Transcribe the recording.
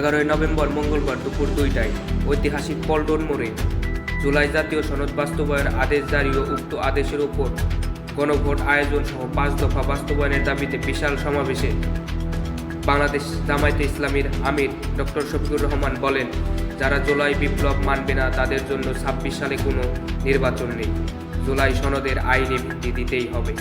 এগারোই নভেম্বর মঙ্গলবার দুপুর দুইটায় ঐতিহাসিক পল্টন মোড়ে জুলাই জাতীয় সনদ বাস্তবায়ন আদেশ জারি ও উক্ত আদেশের উপর গণভোট আয়োজন সহ পাঁচ দফা বাস্তবায়নের দাবিতে বিশাল সমাবেশে বাংলাদেশ জামায়াতে ইসলামীর আমির ডক্টর শফিকুর রহমান বলেন, যারা জুলাই বিপ্লব মানবে না, তাদের জন্য ছাব্বিশ সালে কোনো নির্বাচন নেই। জুলাই সনদের আইনি ভিত্তি দিতেই হবে।